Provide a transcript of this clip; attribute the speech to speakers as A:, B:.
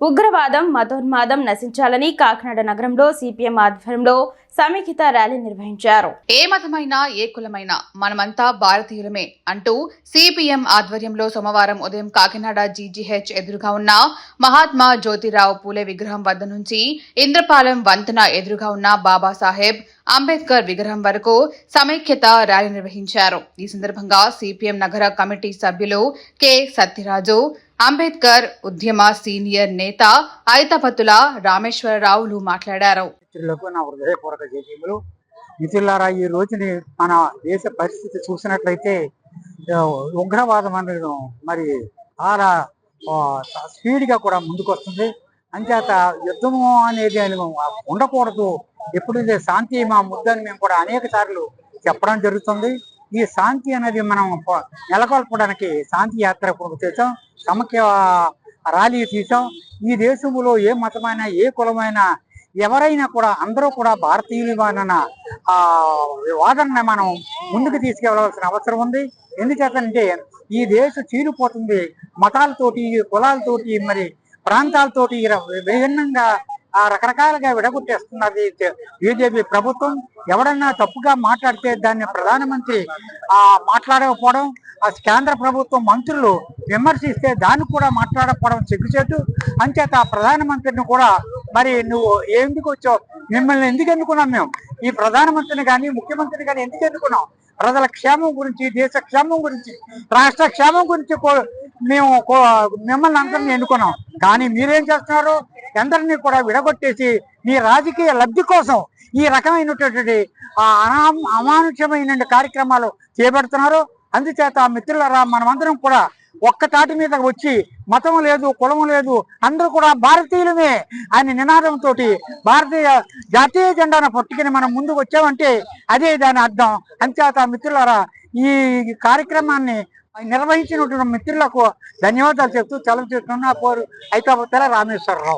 A: ఉగ్రవాదం మతోన్మాదం నశించాలని కాకినాడ నగరంలో సిపిఎం ఆధ్వర్యంలో సమీక్షిత ర్యాలీ నిర్వహించారు.
B: ఏ మతమైనా ఏ కులమైనా మనమంతా భారతీయులమే అంటూ సిపిఎం ఆధ్వర్యంలో సోమవారం ఉదయం కాకినాడ జీజీహెచ్ ఎదురుగా ఉన్న మహాత్మా జ్యోతిరావు పూలే విగ్రహం వద్ద నుంచి ఇంద్రపాలెం వంతెన ఎదురుగా ఉన్న బాబాసాహెబ్ అంబేద్కర్ విగ్రహం వరకు సమైక్యత ర్యాలీ నిర్వహించారు. ఈ సందర్భంగా సిపిఎం నగర కమిటీ సభ్యులు కె. సత్యరాజు అంబేద్కర్ ఉద్యమ సీనియర్ నేత ఐతపత్తుల రామేశ్వరరావులు మాట్లాడారు.
C: మిత్రులకు నా హృదయపూర్వక జయజయములు మిత్రులారా ఈ రోజుని మన దేశ పరిస్థితి చూసినట్లయితే ఉగ్రవాదం అనేది మరి చాలా స్పీడ్గా కూడా ముందుకు వస్తుంది అంచేత యుద్ధము అనేది ఉండకూడదు. ఎప్పుడైతే శాంతి మా ముద్దని మేము కూడా అనేక సార్లు చెప్పడం జరుగుతుంది. ఈ శాంతి అనేది మనం నెలకొల్పడానికి శాంతి యాత్ర చేసాం సమైక్య ర్యాలీ తీసాం ఈ దేశంలో ఏ మతమైనా ఏ కులమైన ఎవరైనా కూడా అందరూ కూడా భారతీయులు అన్న ఆ వాదనని మనం ముందుకు తీసుకెళ్ళవలసిన అవసరం ఉంది. ఎందుచేతంటే ఈ దేశం చీలిపోతుంది. మతాలతోటి కులాలతోటి మరి ప్రాంతాలతోటి విభిన్నంగా రకరకాలుగా విడగొట్టేస్తున్నది బీజేపీ ప్రభుత్వం. ఎవడన్నా తప్పుగా మాట్లాడితే దాన్ని ప్రధానమంత్రి ఆ మాట్లాడకపోవడం ఆ కేంద్ర ప్రభుత్వం మంత్రులు విమర్శిస్తే దాన్ని కూడా మాట్లాడకపోవడం సిగ్గుచేటు. అంచేత ఆ ప్రధానమంత్రిని కూడా మరి నువ్వు ఎందుకు వచ్చావు? మిమ్మల్ని ఎందుకు ఎన్నుకున్నాం మేము? ఈ ప్రధానమంత్రిని కానీ ముఖ్యమంత్రిని కానీ ఎందుకు ఎన్నుకున్నాం? ప్రజల క్షేమం గురించి దేశ క్షేమం గురించి రాష్ట్ర క్షేమం గురించి కో- మేము కో- మిమ్మల్ని అందరినీ ఎన్నుకున్నాం. కానీ మీరేం చేస్తున్నారు? అందరినీ కూడా విడగొట్టేసి మీ రాజకీయ లబ్ధి కోసం ఈ రకమైనటువంటి ఆ అనా అమానుష్యమైన కార్యక్రమాలు చేపడుతున్నారు. అందుచేత మిత్రులరా మనమందరం కూడా ఒక్కతాటి మీద వచ్చి మతం లేదు కులం లేదు అందరూ కూడా భారతీయులమే అనే నినాదంతో భారతీయ జాతీయ జెండాను పట్టుకుని మనం ముందుకు వచ్చామంటే అదే దాని అర్థం. అంచేత మిత్రులారా ఈ కార్యక్రమాన్ని నిర్వహించినటువంటి మిత్రులకు ధన్యవాదాలు చెప్తూ చలవ చేస్తున్నా పోరు అయితే రామేశ్వరరావు.